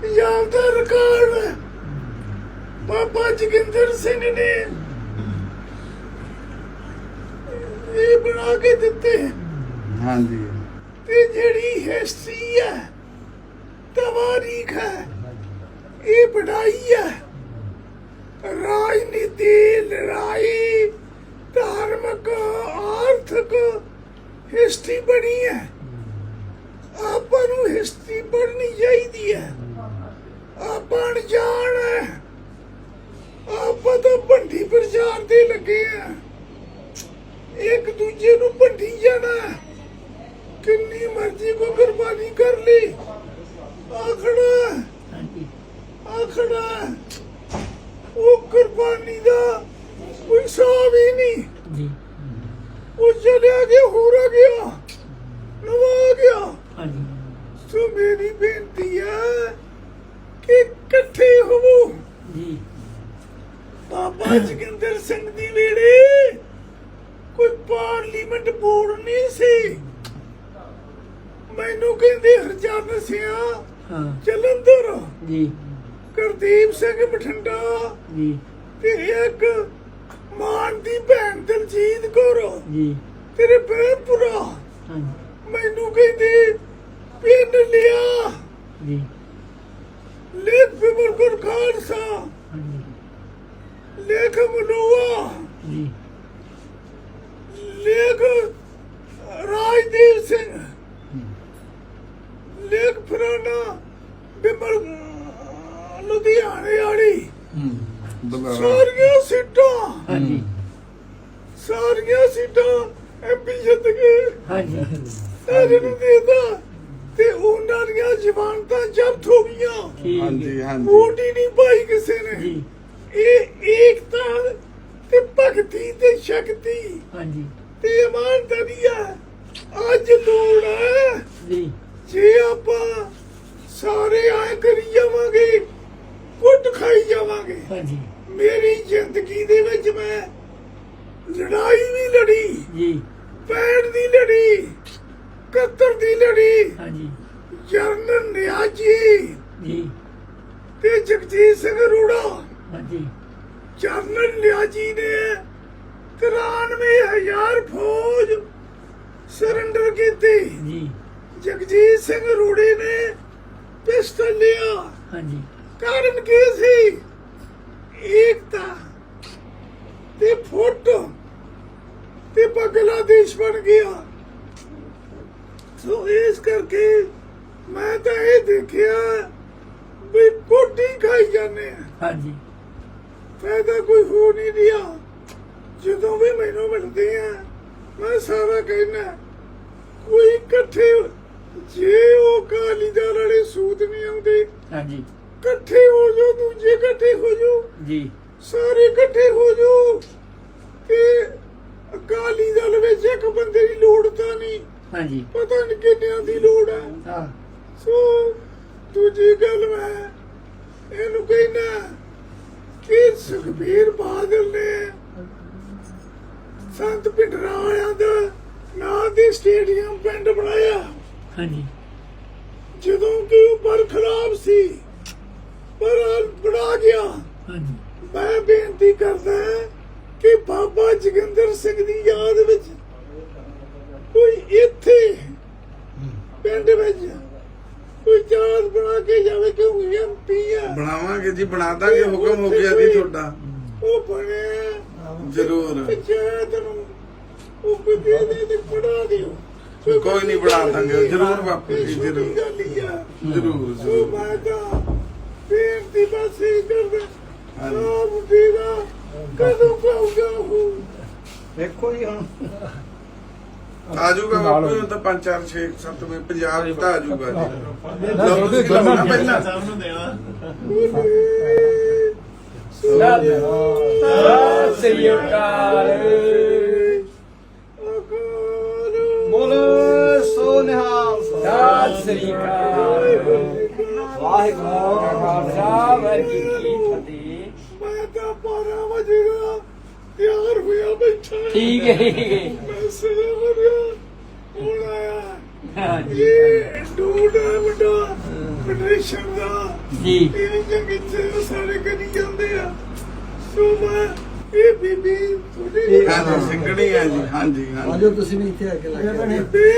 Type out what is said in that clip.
ਪੰਜਾਬ ਦਾ ਰਿਕਾਰਡ ਬਾਬਾ ਜਗਿੰਦਰ ਸਿੰਘ ਨੇ ਇਹ ਬਣਾ ਕੇ ਦਿੱਤੇ। ਹਾਂਜੀ। ਤੇ ਜਿਹੜੀ ਹਿਸਟਰੀ ਹੈ ਤਵਾਰੀਖ ਹੈ ਇਹ ਪੜਾਈ ਹੈ। ਰਾਜਨੀਤੀ ਲੜਾਈ ਧਾਰਮਿਕ ਆਰਥਿਕ ਹਿਸਟਰੀ ਬਣੀ ਹੈ। ਆਪਾਂ ਨੂੰ ਹਿਸਟਰੀ ਪੜ੍ਹਨੀ ਚਾਹੀਦੀ ਹੈ। ਆਪਾਂ ਅਣਜਾਣ ਹੈ। ਆਪਾਂ ਤਾਂ ਭੰਡੀ ਪ੍ਰਚਾਰ ਤੇ ਲੱਗੇ ਆ ਇੱਕ ਦੂਜੇ ਨੂੰ ਭੰਡੀ ਜਾਣਾ। ਕਿੰਨੀ ਮਰਜ਼ੀ ਕੋ ਕੁਰਬਾਨੀ ਕਰ ਲਈ। ਆਖੜਾ ਆਖੜਾ ਉਹ ਕੁਰਬਾਨੀ ਦਾ ਕੋਈ ਹਿਸਾਬ ਹੀ ਨਹੀਂ। ਜੀ। ਉਹ ਚਲਿਆ ਗਿਆ ਹੋਰ ਆ ਗਿਆ ਨਵਾ ਗਿਆ ਹਾਂਜੀ ਸੋ ਮੇਰੀ ਬੇਨਤੀ ਹੈ ਕਿ ਇਕੱਠੇ ਹੋਵੋ। ਜੀ। ਬਾਬਾ ਜੋਗਿੰਦਰ ਸਿੰਘ ਦੀ ਵੇਲੇ ਕੋਈ ਪਾਰਲੀਮੈਂਟ ਬੋਰਡ ਨਹੀਂ ਸੀ। ਮੈਨੂੰ ਕਹਿੰਦੇ ਹਰਜਨ ਸਿਆ ਹਾਂ। ਜਲੰਧਰ ਜੀ। ਗੁਰਦੀਪ ਸਿੰਘ ਬਠਿੰਡਾ ਜੀ। ਤੇ ਇੱਕ ਮਾਨ ਦੀ ਭੈਣ ਦਲਜੀਤ ਕੌਰ ਜੀ। ਤੇਰੇ ਬੇਪੁਰਾ ਮੈਨੂੰ ਕਹਿੰਦੇ ਪਿੰਡ ਲਿਆ। ਜੀ। ਲੇਖ ਬਿਮਰ ਗੁਰ ਖਾਲਸਾ। ਹਾਂਜੀ। ਲੇਖ ਮਨੋਆ। ਜੀ। ਲੇਖ ਰਾਜਦੀਪ ਸਿੰਘ। ਲੇਖ ਫਰਾਨਾ ਬਿਮਰ ਲੁਧਿਆਣੇ ਵਾਲੀ। ਸਾਰੀਆਂ ਸੀਟਾਂ। ਹਾਂਜੀ। ਸਾਰੀਆਂ ਸੀਟਾਂ ਐਮਪੀ ਜਿੱਤ ਗਏ। ਹਾਂਜੀ। ਸਾਰੇ ਨੂੰ ਦੇਦਾ ਤੇ ਉਹਨਾਂ ਦੀਆਂ ਜ਼ਮਾਨਤਾਂ ਜ਼ਬਤ ਹੋ ਗਈਆਂ। ਠੀਕ ਹਾਂਜੀ ਹਾਂਜੀ। ਵੋਟ ਹੀ ਨਹੀਂ ਪਾਈ ਕਿਸੇ ਨੇ। ਜੀ। ਇਹ ਏਕਤਾ ਤੇ ਭਗਤੀ ਤੇ ਸ਼ਕਤੀ। ਹਾਂਜੀ। ਤੇ ਇਮਾਨਦਾਰੀ ਆ। ਅੱਜ ਲੋੜ ਹੈ ਜੀ। ਜੇ ਆਪਾਂ ਸਾਰੇ ਆਏ ਕਰੀ ਜਾਵਾਂਗੇ ਕੁੱਟ ਖਾਈ ਜਾਵਾਂਗੇ। ਹਾਂਜੀ। ਮੇਰੀ ਜ਼ਿੰਦਗੀ ਦੇ ਵਿੱਚ ਮੈਂ ਲੜਾਈ ਵੀ ਲੜੀ। ਜੀ। ਪੈਣ ਦੀ ਲੜੀ। ਕੱਤਰ ਦੀ ਲੜੀ। ਹਾਂਜੀ। ਜਰਨਲ ਨਿਆਜੀ ਜੀ। ਤੇ ਜਗਜੀਤ ਸਿੰਘ ਰੂੜਾ ਹਾਂਜੀ। ਜਰਨਲ ਨਿਆਜੀ ਨੇ 93000 ਫੌਜ ਸਰੈਂਡਰ ਕੀਤੀ। ਜੀ। ਜਗਜੀਤ ਸਿੰਘ ਰੂੜੇ ਨੇ ਪਿਸਟਲ ਲਿਆ। ਹਾਂਜੀ। ਕਾਰਨ ਕੀ ਸੀ? ਏਕਤਾ ਤੇ ਫੁੱਟ ਤੇ ਬੰਗਲਾਦੇਸ਼ ਬਣ ਗਿਆ। ਸੋ ਇਸ ਕਰਕੇ ਮੈਂ ਤਾਂ ਇਹ ਦੇਖਿਆ ਵੀ ਕੋਟੀ ਖਾਈ ਜਾਂਦੇ ਆ। ਹਾਂਜੀ। ਫਾਇਦਾ ਕੋਈ ਹੋ ਨਹੀਂ ਰਿਹਾ। ਜਦੋਂ ਵੀ ਮੈਨੂੰ ਮਿਲਦੇ ਆ ਮੈਂ ਸਾਰਾ ਕਹਿਣਾ ਕੋਈ ਇਕੱਠੇ ਜੇ ਉਹ ਕਾਲੀ ਦਲ ਵਾਲੇ ਸੂਤ ਨਹੀਂ ਆਉਂਦੇ ਹਾਂਜੀ। ਇਕੱਠੇ ਹੋ ਜਾਓ ਦੂਜੇ ਇਕੱਠੇ ਹੋ ਜਾਓ ਜੀ। ਸਾਰੇ ਇਕੱਠੇ ਹੋ ਜਾਓ ਤੇ ਅਕਾਲੀ ਦਲ ਵਿੱਚ ਇੱਕ ਬੰਦੇ ਦੀ ਲੋੜ ਤਾਂ ਨਹੀਂ ਹਾਂਜੀ। ਪਤਾ ਨਹੀਂ ਕਿੰਨਿਆਂ ਦੀ ਲੋੜ ਹੈ ਹਾਂ। ਸੋ ਦੂਜੀ ਗੱਲ ਮੈਂ ਇਹਨੂੰ ਕਹਿਣਾ ਕਿ ਸੁਖਬੀਰ ਬਾਦਲ ਨੇ ਸੰਤ ਪਿੰਡਰਾ ਵਾਲਿਆਂ ਦਾ ਨਾਂ ਦੇ ਸਟੇਡੀਅਮ ਪਿੰਡ ਬਣਾਇਆ। ਹਾਂਜੀ। ਜਦੋਂ ਕਿ ਉਹ ਬਰਖਲਾਫ ਸੀ ਪਰ ਹਾਲ ਬਣਾ ਗਿਆ। ਹਾਂਜੀ। ਮੈਂ ਬੇਨਤੀ ਕਰਦਾ ਕਿ ਬਾਬਾ ਜੋਗਿੰਦਰ ਸਿੰਘ ਦੀ ਯਾਦ ਵਿੱਚ ਇੱਥੇ ਪਿੰਡ ਵਿੱਚ ਕੋਈ ਚਾਰ ਬਣਾ ਕੇ ਜਾਵੇ ਕਿਉਂਕਿ ਐਮਪੀ ਆ। ਬਣਾਵਾਂਗੇ ਜੀ ਬਣਾ ਦਾਂਗੇ ਹੁਕਮ ਹੋ ਗਿਆ ਜੀ ਤੁਹਾਡਾ। ਉਹ ਬਣਿਆ। ਜ਼ਰੂਰ। ਪੰਚਾਇਤ ਨੂੰ ਉਹ ਕਿਤੇ ਦੇ ਤੇ ਪੜਾ ਦਿਓ। ਕੋਈ ਨਹੀਂ ਬਣਾ ਦਾਂਗੇ। ਜ਼ਰੂਰ ਬਾਪੂ ਜੀ ਜ਼ਰੂਰ। ਹੀ ਜ਼ਰੂਰ ਜ਼ਰੂਰ। ਮੈਂ ਤਾਂ ਬਸ ਕਰਦਾ। ਕਦੋਂ ਪਾਉਗਾ ਉਹ? ਵੇਖੋ ਜੀ ਹੁਣ। ਆ ਜਾਊਗਾ ਬਾਪੂ ਜੀ, ਹੁਣ ਤਾਂ 5 4 6 7 ਵੇ ਪੰਜਾਬ ਚ ਤਾਂ ਆ ਜਾਊਗਾ ਜੀ। ਲਓ ਤੁਸੀਂ ਲਓ ਨਾ ਪਹਿਲਾਂ ਸਤਿ ਸ੍ਰੀ ਅਕਾਲ ਬੋਲ ਸੋ ਨਿਹਾਲ ਸਤਿ ਸ੍ਰੀ ਅਕਾਲ ਵਾਹਿਗੁਰੂ ਕਾ ਖਾਲਸਾ ਵਾਹਿਗੁਰੂ ਜੀ ਕੀ ਫਤਿਹ ਮੈਂ ਤਾਂ 12 ਵਜੇ ਦਾ ਤਿਆਰ ਹੋਇਆ ਬੈਠਾ। ਹਾਂ। ਠੀਕ ਹੈ ਠੀਕ ਹੈ। ਸਵੇਰ ਵਜੇ ਹੁਣ ਆਇਆ ਇਹ ਡੂਡ ਹੈ ਵੱਡਾ ਫੈਡਰੇਸ਼ਨ ਦਾ। ਜੀ। ਇਹ ਜੰਗੀ ਤੇ ਸਾਰੇ ਕਰੀ ਜਾਂਦੇ ਆ। ਸੋ ਮੈਂ ਇਹ ਬੀਬੀ ਤੁਹਾਡੀ ਹਾਂਜੀ ਸਿੰਘਣੀ ਹੈ ਜੀ। ਹਾਂਜੀ ਹਾਂਜੀ। ਆਜੋ ਤੁਸੀਂ ਵੀ ਇੱਥੇ ਆ ਕੇ ਲੱਗ ਬੀਬੀ